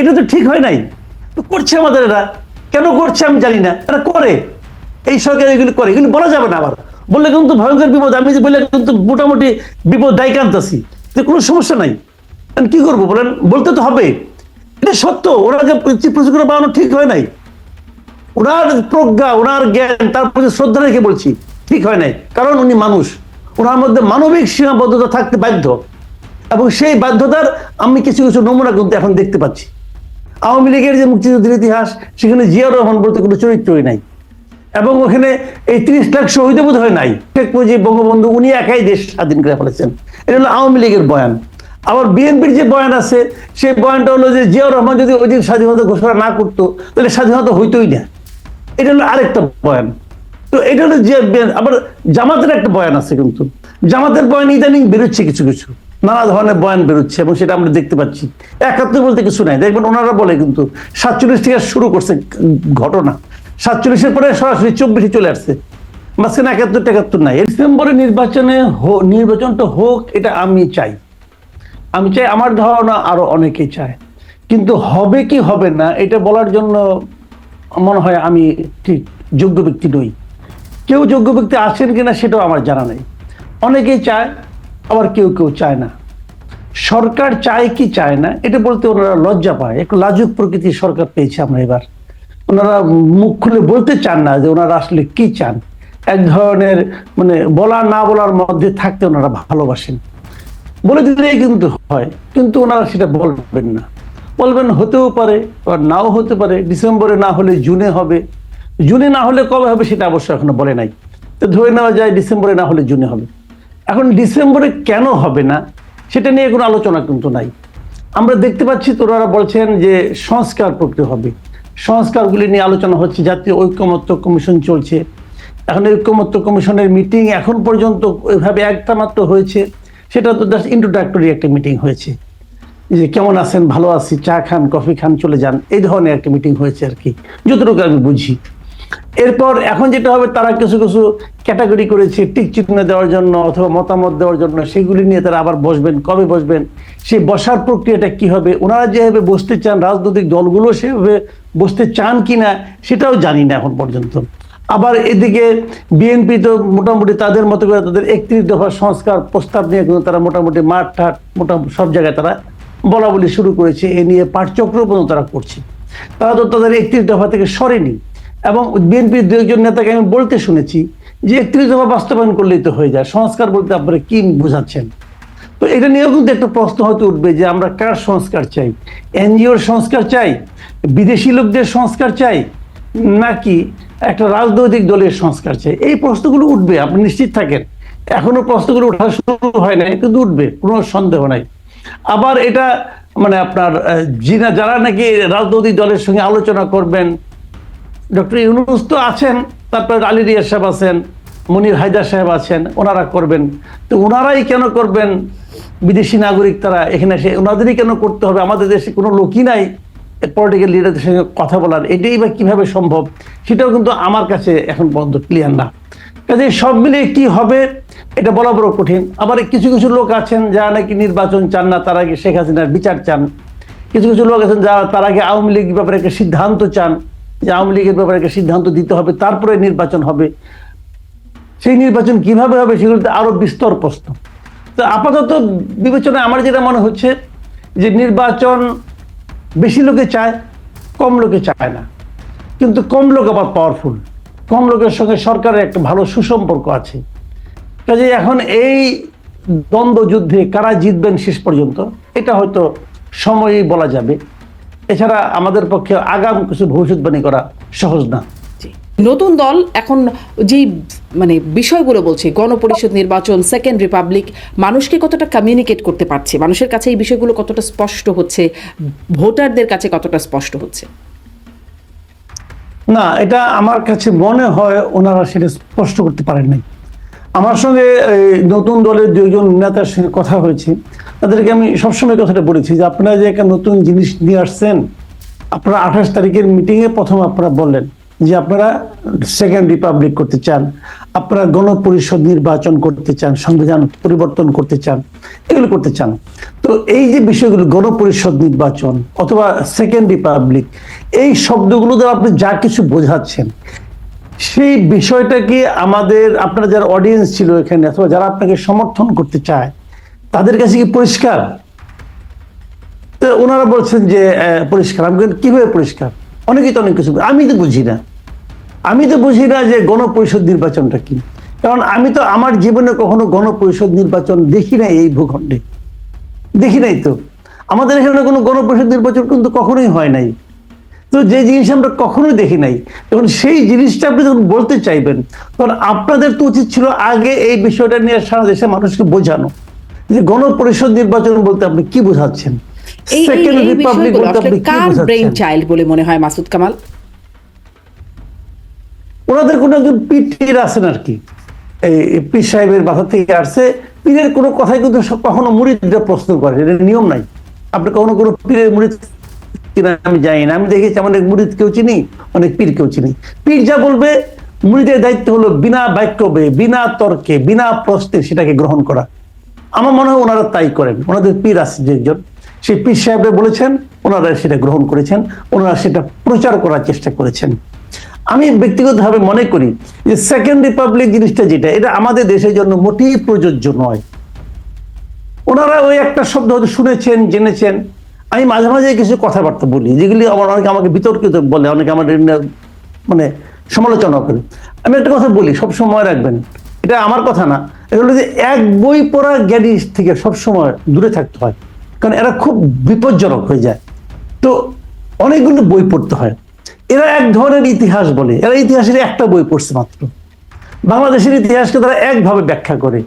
এটা তো ঠিক হয় নাই। তো করছে আমাদের এরা। কেন করছে আমি জানি না। এরা করে। এই সরকার এগুলি করে। এগুলি বলা যাবে না আবার। বললে কিন্তু ভয়ঙ্কর বিপদ। আমি যে বললে কিন্তু মোটামুটি বিপদ দায়ী কানতাছি তো কোনো সমস্যা নাই। কি করব বলেন? বলতে তো হবে। এটা সত্য। ওনাকে চিফ প্রসিকিউটর বানানো ঠিক হয় নাই। ওনার প্রজ্ঞা, ওনার জ্ঞান, তার প্রতি শ্রদ্ধা রেখে বলছি, ঠিক হয় নাই। কারণ উনি মানুষ। ওনার মধ্যে মানবিক সীমাবদ্ধতা থাকতে বাধ্য। এবং সেই বাধ্যতার আমি কিছু কিছু নমুনা কিন্তু এখন দেখতে পাচ্ছি। আওয়ামী লীগের যে মুক্তিযুদ্ধের ইতিহাস, সেখানে জিয়াউর রহমান বলতে কোনো চরিত্রই নাই। এবং ওখানে এই তিরিশ লাখ শহীদ বোধ হয় নাই। শেখ মুজিব, বঙ্গবন্ধু, উনি একাই দেশ স্বাধীন করে ফেলেছেন। এটা হলো আওয়ামী লীগের বয়ান। আবার বিএনপির যে বয়ান আছে, সেই বয়ানটা হলো যে জিয়াউর রহমান যদি ওই দিন স্বাধীনতা ঘোষণা না করতো, তাহলে স্বাধীনতা হইতোই না। এটা হলো আরেকটা বয়ান। তো এটা হলো যে আবার জামাতের একটা বয়ান আছে কিন্তু। জামাতের বয়ান ইদানিং বেরোচ্ছে কিছু কিছু। নানা ধরনের বয়ান বেরোচ্ছে এবং সেটা আমরা দেখতে পাচ্ছি। একাত্তর বলতে কিছু নাই। দেখবেন ওনারা বলে কিন্তু, সাতচল্লিশ থেকে শুরু করছে ঘটনা। সাতচল্লিশের পরে সরাসরি চব্বিশে চলে আসছে। মাঝখানে একাত্তর টেকাত্তর নাই। ডিসেম্বরে নির্বাচনে নির্বাচনটা হোক, এটা আমি চাই। আমি চাই আমার ধারণা আরও অনেকে চায়। কিন্তু হবে কি হবে না, এটা বলার জন্য মনে হয় আমি ঠিক যোগ্য ব্যক্তি নই। কেউ যোগ্য ব্যক্তি আছেন কিনা সেটাও আমার জানা নেই। অনেকেই চায় আবার কেউ কেউ চায় না। সরকার চায় কি চায় না, এটা বলতে ওনারা লজ্জা পায়। একটু লাজুক প্রকৃতির সরকার পেয়েছে আমরা এবার। ওনারা মুখ খুলে বলতে চান না যে ওনারা আসলে কি চান। এক ধরনের মানে বলা না বলার মধ্যে থাকতে ওনারা ভালোবাসেন। বলে দিলেই কিন্তু হয়, কিন্তু ওনারা সেটা বলবেন না। বলবেন হতেও পারে আর নাও হতে পারে, ডিসেম্বরে না হলে জুনে হবে। জুনে না হলে কবে হবে সেটা অবশ্য এখনও বলে নাই। তো ধরে নেওয়া যায় ডিসেম্বরে না হলে জুনে হবে। এখন ডিসেম্বরে কেন হবে না, সেটা নিয়ে কোনো আলোচনা কিন্তু নাই। আমরা দেখতে পাচ্ছি তোরা বলছেন যে সংস্কার করতে হবে। সংস্কারগুলি নিয়ে আলোচনা হচ্ছে, জাতীয় ঐক্যমত্য কমিশন চলছে। এখন ঐক্যমত্য কমিশনের মিটিং এখন পর্যন্ত ওইভাবে একটা মাত্র হয়েছে, সেটা তো জাস্ট ইন্ট্রোডাক্টরি একটা মিটিং হয়েছে। যে কেমন আছেন, ভালো আছি, চা খান, কফি খান, চলে যান, এই ধরনের একটা মিটিং হয়েছে আর কি, যতটুকু আমি বুঝি। এরপর এখন যেটা হবে, তারা কিছু কিছু ক্যাটাগরি করেছে, টিক চিহ্ন দেওয়ার জন্য অথবা মতামত দেওয়ার জন্য, সেগুলি নিয়ে তারা আবার বসবেন। কবে বসবেন? সেই বসার প্রক্রিয়াটা কি হবে? ওনারা যেভাবে বসতে চান, রাজনৈতিক দলগুলো সেভাবে বসতে চান কিনা, সেটাও জানি না এখন পর্যন্ত। আবার এদিকে বিএনপি তো মোটামুটি তাদের মতো করে তাদের একত্রিশ দফা সংস্কার প্রস্তাব নিয়ে কিন্তু তারা মোটামুটি মাঠ, ঠাট, মোটামুটি সব জায়গায় তারা বলা বলি শুরু করেছে। এ নিয়ে পাঠচক্র পর্যন্ত তারা করছে। তারা তো তাদের একত্রিশ দফা থেকে সরেনি। এবং বিএনপির দু একজন নেতাকে আমি বলতে শুনেছি যে একত্রিশ দফা বাস্তবায়ন করলেই তো হয়ে যায়। সংস্কার বলতে আপনারা কি বোঝাচ্ছেন? তো এটা নিয়েও কিন্তু একটা প্রশ্ন হয়তো উঠবে যে আমরা কার সংস্কার চাই? এনজিওর সংস্কার চাই? বিদেশি লোকদের সংস্কার চাই? নাকি একটা রাজনৈতিক দলের সংস্কার চাই? এই প্রশ্নগুলো উঠবে, আপনি নিশ্চিত থাকেন। এখনও প্রশ্নগুলো ওঠা শুরু হয় নাই, কিন্তু উঠবে, কোনো সন্দেহ নাই। আবার এটা মানে আপনার যারা নাকি রাজনৈতিক দলের সঙ্গে আলোচনা করবেন ডক্টর ইউনুস তো আছেন, তারপর আলী রিয়া সাহেব আছেন, মনির হায়দার সাহেব আছেন, ওনারা করবেন। তো ওনারাই কেন করবেন? বিদেশি নাগরিক তারা এখানে এসে, ওনাদেরই কেন করতে হবে? আমাদের দেশে কোনো লোকই নাই। পলিটিক্যাল লিডারদের সঙ্গে কথা বলার। এটাই বা কীভাবে সম্ভব? সেটাও কিন্তু আমার কাছে এখন বন্ধ ক্লিয়ার না। কাজে সব মিলিয়ে কি হবে? এটা বলা বড় কঠিন। আবার কিছু কিছু লোক আছেন যারা নাকি নির্বাচন চান না, তারা আগে শেখ হাসিনার বিচার চান। কিছু কিছু লোক আছেন যারা তার আগে আওয়ামী লীগ ব্যাপারে একটা সিদ্ধান্ত চান। যে আওয়ামী লীগের ব্যাপারে একটা সিদ্ধান্ত দিতে হবে, তারপরে নির্বাচন হবে। সেই নির্বাচন কীভাবে হবে সেগুলোতে আরও বিস্তর প্রশ্ন। তো আপাতত বিবেচনায় আমার যেটা মনে হচ্ছে যে নির্বাচন বেশি লোকে চায়, কম লোকে চায় না। কিন্তু কম লোক আবার পাওয়ারফুল কম লোকের সঙ্গে সরকারের একটা ভালো সুসম্পর্ক আছে। কাজে এখন এই দ্বন্দ্ব যুদ্ধে কারা জিতবেন শেষ পর্যন্ত, এটা হয়তো সময়ই বলা যাবে। এছাড়া আমাদের পক্ষে আগাম কিছু ভবিষ্যৎবাণী করা সহজ না। নতুন দল এখন যেই মানে বিষয়গুলো বলছে গণপরিষদ নির্বাচন সেকেন্ড রিপাবলিক মানুষকে কতটা কমিউনিকেট করতে পারছে? মানুষের কাছে এই বিষয়গুলো কতটা স্পষ্ট হচ্ছে? ভোটারদের কাছে কতটা স্পষ্ট হচ্ছে? না এটা আমার কাছে মনে হয় ওনারা সেটা স্পষ্ট করতে পারেন নাই আমার সঙ্গে নতুন দলের দুজন নেতার সঙ্গে কথা হয়েছে। তাদেরকে আমি সবসময় কথাটা বলেছি যে আপনারা যে একটা নতুন জিনিস নিয়ে আসছেন, আপনারা আঠাশ তারিখের মিটিংয়ে প্রথম আপনারা বললেন যে আপনারা সেকেন্ড রিপাবলিক করতে চান, আপনারা গণপরিষদ নির্বাচন করতে চান, সংবিধান পরিবর্তন করতে চান, এগুলো করতে চান। তো এই যে বিষয়গুলো, গণপরিষদ নির্বাচন অথবা সেকেন্ড রিপাবলিক, এই শব্দগুলো দ্বারা আপনি যা কিছু বোঝাচ্ছেন সেই বিষয়টা কি আমাদের, আপনারা যারা অডিয়েন্স ছিল এখানে অথবা যারা আপনাকে সমর্থন করতে চায়, তাদের কাছে কি পরিষ্কার? তো ওনারা বলছেন যে পরিষ্কার। আমি কীভাবে পরিষ্কার? অনেকেই তো অনেক কিছু। আমি তো বুঝি না। আমি তো বুঝি না যে গণপরিষদ নির্বাচনটা কি। কারণ আমি তো আমার জীবনে কখনো গণপরিষদ নির্বাচন দেখি নাই এই ভূখণ্ডে। দেখি নাই তো। আমাদের এখানে কোনো গণপরিষদ নির্বাচন কিন্তু কখনোই হয় নাই। তো যে জিনিস আমরা কখনোই দেখি নাই তখন সেই জিনিসটা আপনি যখন বলতে চাইবেন তখন আপনাদের তো উচিত ছিল আগে এই বিষয়টা নিয়ে সারা দেশের মানুষকে বোঝানো। যে গণপরিষদ নির্বাচন বলতে আপনি কি বোঝাচ্ছেন? বলতে আপনি কি ব্রেইন চাইল্ড বলে মনে হয় মাসুদ কামাল? ওনাদের কোনো একজন পীর আছেন আর কি। এই পীর সাহেবের মাথা থেকে আসছে পীরের কোনো কথাই কিন্তু সব- কখনো মুড়িদরা প্রশ্ন করে এটা নিয়ম নাই। আপনি কখনো কোনো পীরের মুড়িদ কিনা আমি জানি না। আমি দেখেছি আমার অনেক মুড়িদ কেউ চিনি, অনেক পীর কেউ চিনি। পীর যা বলবে মুড়িদের দায়িত্ব হলো বিনা বাক্যবে, বিনা তর্কে, বিনা প্রশ্নে সেটাকে গ্রহণ করা। আমার মনে হয় ওনারা তাই করেন। ওনাদের পীর আছে যে একজন। সেই পীর সাহেবরা বলেছেন, ওনারা সেটা গ্রহণ করেছেন, ওনারা সেটা প্রচার করার চেষ্টা করেছেন। আমি ব্যক্তিগতভাবে মনে করি যে সেকেন্ড রিপাবলিক জিনিসটা যেটা, এটা আমাদের দেশের জন্য মোটেই প্রযোজ্য নয়। ওনারা ওই একটা শব্দ হয়তো শুনেছেন, জেনেছেন আমি মাঝে মাঝে কিছু কথাবার্তা বলি, যেগুলি আমার অনেকে আমাকে বিতর্কিত বলে, অনেকে আমার মানে সমালোচনা করে। আমি একটা কথা বলি, সব সময় রাখবেন। এটা আমার কথা না, এটা হলো যে এক বই পড়া জ্ঞানী থেকে সব সময় দূরে থাকতে হয়, কারণ এরা খুব বিপজ্জনক হয়ে যায়। তো অনেকগুলো বই পড়তে হয়। এরা এক ধরনের ইতিহাস বলে, এরা ইতিহাসের একটা বই পড়ছে মাত্র। বাংলাদেশের ইতিহাসকে তারা একভাবে ব্যাখ্যা করে।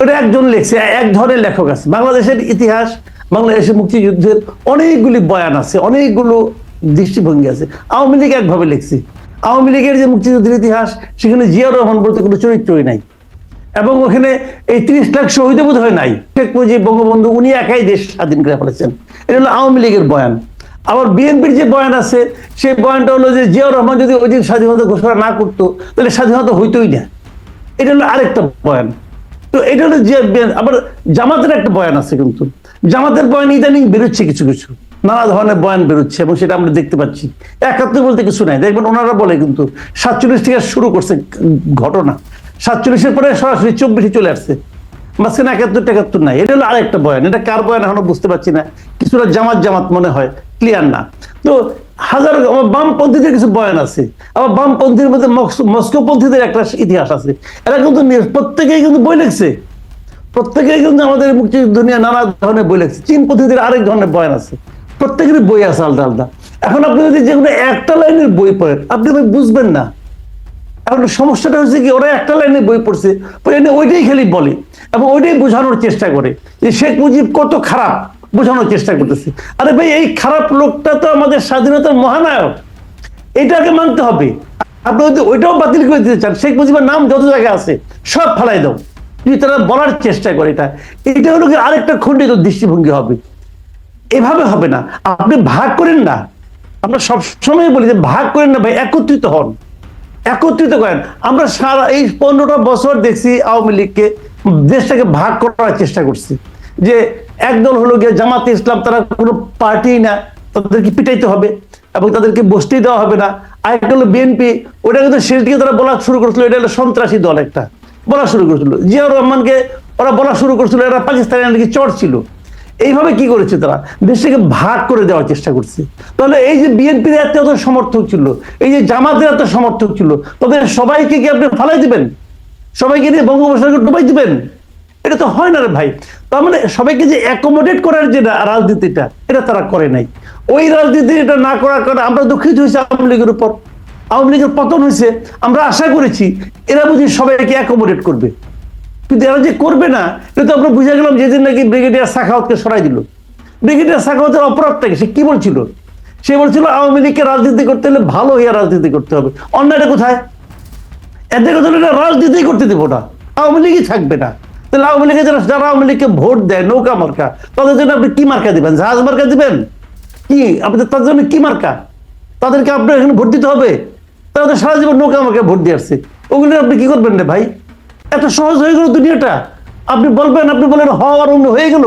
এটা একজন লেখছে, এক ধরনের লেখক আছে। বাংলাদেশের ইতিহাস বাংলাদেশের মুক্তিযুদ্ধের অনেকগুলি বয়ান আছে, অনেকগুলো দৃষ্টিভঙ্গি আছে। আওয়ামী লীগ একভাবে লিখছে। আওয়ামী লীগের যে মুক্তিযুদ্ধের ইতিহাস, সেখানে জিয়াউর রহমান বলতে কোনো চরিত্রই নাই। এবং ওখানে এই তিরিশ লাখ শহীদ বোধ হয় নাই। শেখ মুজিব, বঙ্গবন্ধু, উনি একাই দেশ স্বাধীন করে ফেলেছেন। এটা হলো আওয়ামী লীগের বয়ান। আবার বিএনপির যে বয়ান আছে, সেই বয়ানটা হলো যে জিয়াউর রহমান যদি ওই দিন স্বাধীনতা ঘোষণা না করতো, তাহলে স্বাধীনতা হইতোই না। এটা হলো আরেকটা বয়ান। তো এটা হলো যে আবার জামাতের একটা বয়ান আছে কিন্তু। জামাতের বয়ান ইদানিং বেরোচ্ছে কিছু কিছু। নানা ধরনের বয়ান বেরোচ্ছে এবং সেটা আমরা দেখতে পাচ্ছি। একাত্তর বলতে কিছু নাই। দেখবেন ওনারা বলে কিন্তু, সাতচল্লিশ থেকে শুরু করছে ঘটনা। সাতচল্লিশের পরে সরাসরি চব্বিশে চলে আসছে। মাঝখানে একাত্তর টেকাত্তর নাই। এটা হলো আরেকটা বয়ান। এটা কার বয়ান এখনও বুঝতে পারছি না। কিছুটা জামাত জামাত মনে হয়। ক্লিয়ার না। তো হাজার বামপন্থীদের কিছু বয়ান আছে। আবার বামপন্থীর মধ্যে মস্কো- মস্কোপন্থীদের একটা ইতিহাস আছে। এরা কিন্তু প্রত্যেকেই কিন্তু বই লিখছে। প্রত্যেকেই কিন্তু আমাদের মুক্তিযুদ্ধ নিয়ে নানা ধরনের বই লেখছে। চীন চীনপন্থীদের আরেক ধরনের বয়ান আছে। প্রত্যেকেরই বই আছে আলাদা আলাদা। এখন আপনি যদি যে কোনো একটা লাইনের বই পড়েন, আপনি বুঝবেন না। এখন সমস্যাটা হচ্ছে কি, ওরা একটা লাইনে বই পড়ছে ওইটাই খালি বলে এবং ওইটাই বোঝানোর চেষ্টা করে যে শেখ মুজিব কত খারাপ বোঝানোর চেষ্টা করতেছে। আরে ভাই, এই খারাপ লোকটা তো আমাদের স্বাধীনতার মহানায়ক। এটাকে মানতে হবে। আপনি ওইটাও বাতিল করে দিতে চান, শেখ মুজিবের নাম যত জায়গায় আছে, সব ফেলাই দাও। যদি তারা বলার চেষ্টা করে এটা এটা হলো কি আরেকটা খণ্ডিত দৃষ্টিভঙ্গি হবে। এভাবে হবে না। আপনি ভাগ করেন না। আমরা সবসময় বলি যে ভাগ করেন না ভাই, একত্রিত হন। একত্রিত করেন। আমরা সারা এই পনেরোটা বছর দেখছি আওয়ামী লীগকে দেশটাকে ভাগ করার চেষ্টা করছি। যে একদল হলো গিয়ে জামাতে ইসলাম, তারা কোনো পার্টি না, তাদেরকে পিটাইতে হবে এবং তাদেরকে বসতেই দেওয়া হবে না। আরেকটা হলো বিএনপি, ওটা কিন্তু দিকে তারা বলা শুরু করেছিল, এটা হলো সন্ত্রাসী দল একটা। বলা শুরু করেছিল। জিয়াউর রহমানকে ওরা বলা শুরু করেছিল, এরা পাকিস্তানের নাকি চর ছিল। এইভাবে কি করেছে তারা? দেশটাকে ভাগ করে দেওয়ার চেষ্টা করছে। তাহলে এই যে বিএনপির এত এত সমর্থক ছিল, এই যে জামাতের এত সমর্থক ছিল, তাদের সবাইকে কি আপনি ফালাই দিবেন? সবাইকে নিয়ে বঙ্গোপসাগর ডুবাই দিবেন? এটা তো হয় না রে ভাই। তার মানে সবাইকে যে অ্যাকোমোডেট করার যে রাজনীতিটা, এটা তারা করে নাই। ওই রাজনীতি এটা না করার কারণে আমরা দুঃখিত হয়েছি আওয়ামী লীগের উপর। আওয়ামী লীগের পতন হয়েছে, আমরা আশা করেছি, এরা বুঝি সবাইকে অ্যাকোমোডেট করবে। কিন্তু এরা যে করবে না, এটা তো আমরা বুঝে গেলাম যেদিন নাকি ব্রিগেডিয়ার সাখাওয়াতকে সরাই দিল। ব্রিগেডিয়ার সাখাওয়াতের অপরাধটাকে সে কি বলছিল? সে বলছিল, আওয়ামী লীগকে রাজনীতি করতে হলে ভালো হইয়া রাজনীতি করতে হবে। অন্যটা কোথায়? এদের কথা এটা রাজনীতি করতে দেবো না। আওয়ামী লীগই থাকবে না। তাহলে আওয়ামী লীগের যারা যারা আওয়ামী লীগকে ভোট দেয় নৌকা মার্কা, তাদের জন্য আপনি কি মার্কা দিবেন? জাহাজ মার্কা দিবেন? কি? আপনি তাদের জন্য কি মার্কা? তাদেরকে আপনার এখানে ভোট দিতে হবে? তারা তো সারা জীবন নৌকা আমাকে ভোট দিয়ে আসছে। ওগুলো আপনি কি করবেন রে ভাই? এত সহজ হয়ে গেল দুনিয়াটা। আপনি বলবেন, আপনি বলেন হওয়ার অন্য হয়ে গেল।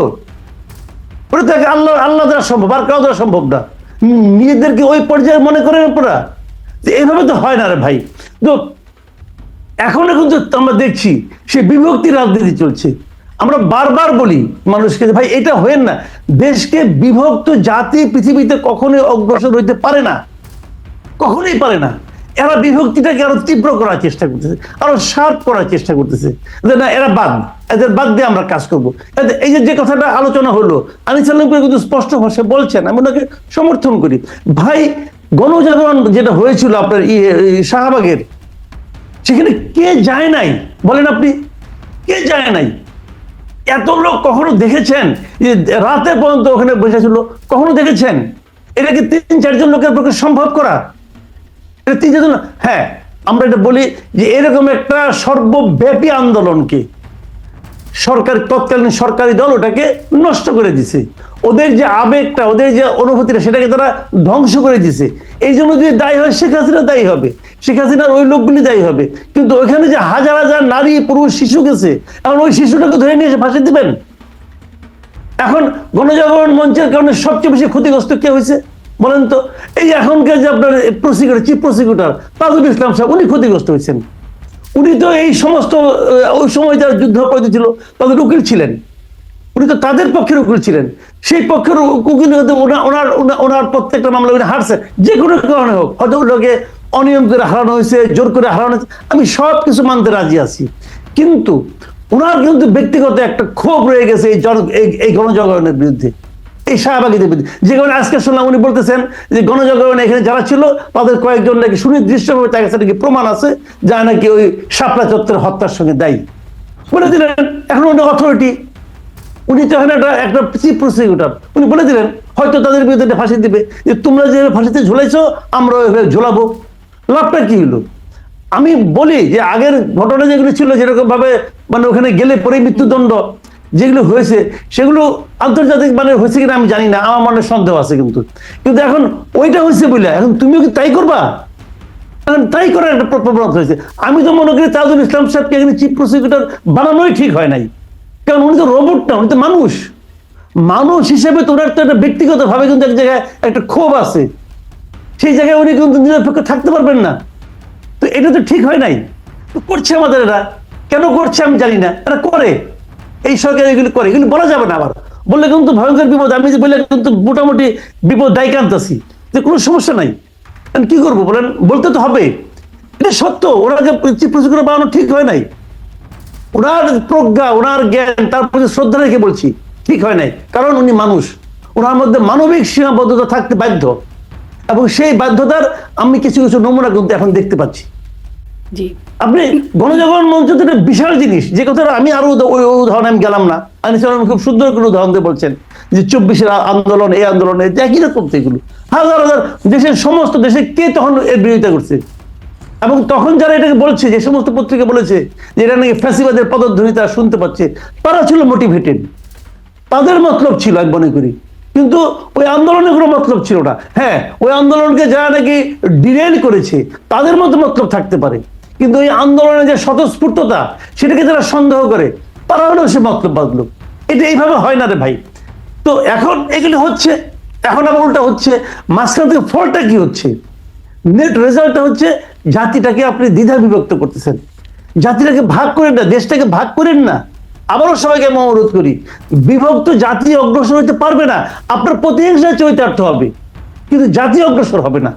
ওটা তো আল্লাহ আল্লাহ দ্বারা সম্ভব, আর কারও দ্বারা সম্ভব না। নিজেদেরকে ওই পর্যায়ে মনে করেন আপনারা। যে এইভাবে তো হয় না রে ভাই। তো এখনও কিন্তু আমরা দেখছি, সে বিভক্তি রাজনীতি চলছে। আমরা বারবার বলি মানুষকে ভাই, এটা হয়েন না। দেশকে বিভক্ত জাতি পৃথিবীতে কখনোই অগ্রসর হইতে পারে না। কখনোই পারে না। এরা বিভক্তিটাকে আরও তীব্র করার চেষ্টা করতেছে আরও শার্প করার চেষ্টা করতেছে। যে না এরা বাদ এদের বাদ দিয়ে আমরা কাজ করব। এই যে যে কথাটা আলোচনা হলো আনিস কিন্তু স্পষ্ট ভাষায় বলছেন আমি ওনাকে সমর্থন করি। ভাই গণজাগরণ যেটা হয়েছিল আপনার ইয়ে, শাহবাগের সেখানে কে যায় নাই? বলেন আপনি কে যায় নাই? এত লোক কখনো দেখেছেন? যে রাতে পর্যন্ত ওখানে বসেছিল কখনো দেখেছেন? এটা কি তিন চারজন লোকের পক্ষে সম্ভব করা? এটা তিন হ্যাঁ আমরা এটা বলি যে এরকম একটা সর্বব্যাপী আন্দোলনকে সরকার, তৎকালীন সরকারি দল ওটাকে নষ্ট করে দিছে। ওদের যে আবেগটা, ওদের যে অনুভূতিটা, সেটাকে তারা ধ্বংস করে দিছে। এই জন্য যদি দায়ী হয়, শেখ হাসিনা দায়ী হবে। শেখ হাসিনার ওই লোকগুলি দায়ী হবে। কিন্তু ওইখানে যে হাজার হাজার নারী, পুরুষ, শিশু গেছে, এখন ওই শিশুটাকে ধরে নিয়ে এসে ফাঁসি দিবেন? এখন গণজাগরণ মঞ্চের কারণে সবচেয়ে বেশি ক্ষতিগ্রস্ত কে হয়েছে? বলেন তো, এই এখনকার যে আপনার prosecutor chief prosecutor Tajul Islam সাহেব, উনি ক্ষতিগ্রস্ত হয়েছেন। উনি তো এই সমস্ত ওই সময় যারা যুদ্ধ অপরাধী ছিল, তাদের উকিল ছিলেন। উনি তো তাদের পক্ষের উকিল ছিলেন। সেই পক্ষের উকিল ওনার ওনার প্রত্যেকটা মামলা উনি হারছে। যে কোনো কারণে হোক, হয়তো ওগুলোকে অনিয়ম করে হারানো হয়েছে, জোর করে হারানো হয়েছে, আমি সব কিছু মানতে রাজি আছি। কিন্তু, ওনার কিন্তু ব্যক্তিগত একটা ক্ষোভ রয়ে গেছে এই জন এই- গণজাগরণের বিরুদ্ধে। এই বিরুদ্ধে। যে কারণে আজকে শুনলাম উনি বলতেছেন যে গণজাগরণে এখানে যারা ছিল, তাদের কয়েকজন নাকি সুনির্দিষ্টভাবে তার কাছে নাকি প্রমাণ আছে যা নাকি ওই শাপলা চত্বরের হত্যার সঙ্গে দায়ী। বলে দিলেন, এখন উনি অথরিটি। উনি তো এখানে একটা একটা চিফ প্রসিকিউটর উনি বলে দিলেন, হয়তো তাদের বিরুদ্ধে ফাঁসি দিবে। যে তোমরা যে ফাঁসিতে ঝুলাইছো, আমরা ওইভাবে ঝোলাবো। লাভটা কি হলো? আমি বলি যে আগের ঘটনা যেগুলো ছিল যেরকম ভাবে মানে ওখানে গেলে পরে মৃত্যুদণ্ড যেগুলো হয়েছে, সেগুলো আন্তর্জাতিক মানে হয়েছে কিনা আমি জানি না, আমার মনে সন্দেহ আছে কিন্তু। কিন্তু এখন ওইটা হয়েছে বলে এখন তুমিও কি তাই করবা? এখন তাই করার একটা প্র- প্রবণতা হয়েছে আমি তো মনে করি তাজুল ইসলাম সাহেবকে এখানে চিফ প্রসিকিউটর বানানোই ঠিক হয় নাই। কারণ উনি তো রোবট না, উনি তো মানুষ। মানুষ হিসেবে তো ওনার তো একটা ব্যক্তিগত ভাবে কিন্তু এক জায়গায় একটা ক্ষোভ আছে। সেই জায়গায় উনি কিন্তু নিরপেক্ষ থাকতে পারবেন না। তো এটা তো ঠিক হয় নাই। করছে আমাদের এরা। কেন করছে আমি জানি না। এরা করে। এই সরকার এগুলি করে, এগুলি বলা যাবে না আবার। বললে কিন্তু ভয়ঙ্কর বিপদ, আমি বললে কিন্তু মোটামুটি বিপদ দায়ী কান্তাছি যে কোনো সমস্যা নাই। কি করব বলেন? বলতে তো হবে। এটা সত্য ওনাকে প্রসিকিউটর বানানো ঠিক হয় নাই। ওনার প্রজ্ঞা, ওনার জ্ঞান, তার প্রতি শ্রদ্ধা রেখে বলছি, ঠিক হয় নাই। কারণ উনি মানুষ। ওনার মধ্যে মানবিক সীমাবদ্ধতা থাকতে বাধ্য। এবং সেই বাধ্যতার আমি কিছু কিছু নমুনা কিন্তু এখন দেখতে পাচ্ছি। আপনি গণজাগরণ মঞ্চ তো একটা বিশাল জিনিস। যে কথাটা আমি আরও ওই উদাহরণে আমি গেলাম না। আনিস সালাম খুব সুন্দর করে উদাহরণ দিয়ে বলছেন যে চব্বিশের আন্দোলন, এই আন্দোলনে একই রকম এগুলো। হাজার হাজার দেশের সমস্ত দেশে কে তখন এর বিরোধিতা করছে? এবং তখন যারা এটাকে বলছে, যে সমস্ত পত্রিকা বলেছে, যে এটা নাকি ফ্যাসিবাদের পদধ্বনি তারা শুনতে পাচ্ছে, তারা ছিল মোটিভেটেড তাদের মতলব ছিল আমি মনে করি। কিন্তু ওই আন্দোলনের কোনো মতলব ছিল না। হ্যাঁ ওই আন্দোলনকে যারা নাকি ডিরেল করেছে, তাদের মতো মতলব থাকতে পারে। কিন্তু ওই আন্দোলনের যে স্বতঃস্ফূর্ততা, সেটাকে যারা সন্দেহ করে, তারা হলেও সে মতলব বাঁধলো এটা এইভাবে হয় না রে ভাই। তো এখন এগুলি হচ্ছে, এখন আবার উল্টা হচ্ছে, মাঝখান থেকে ফলটা কি হচ্ছে? নেট রেজাল্টটা হচ্ছে, জাতিটাকে আপনি দ্বিধা বিভক্ত করতেছেন। জাতিটাকে ভাগ করেন না, দেশটাকে ভাগ করেন না। আবারও সবাইকে আমি অনুরোধ করি, বিভক্ত জাতি অগ্রসর হতে পারবে না, আপনার প্রতিহিংসা চরিতার্থ হবে। কিন্তু জাতি অগ্রসর হবে না।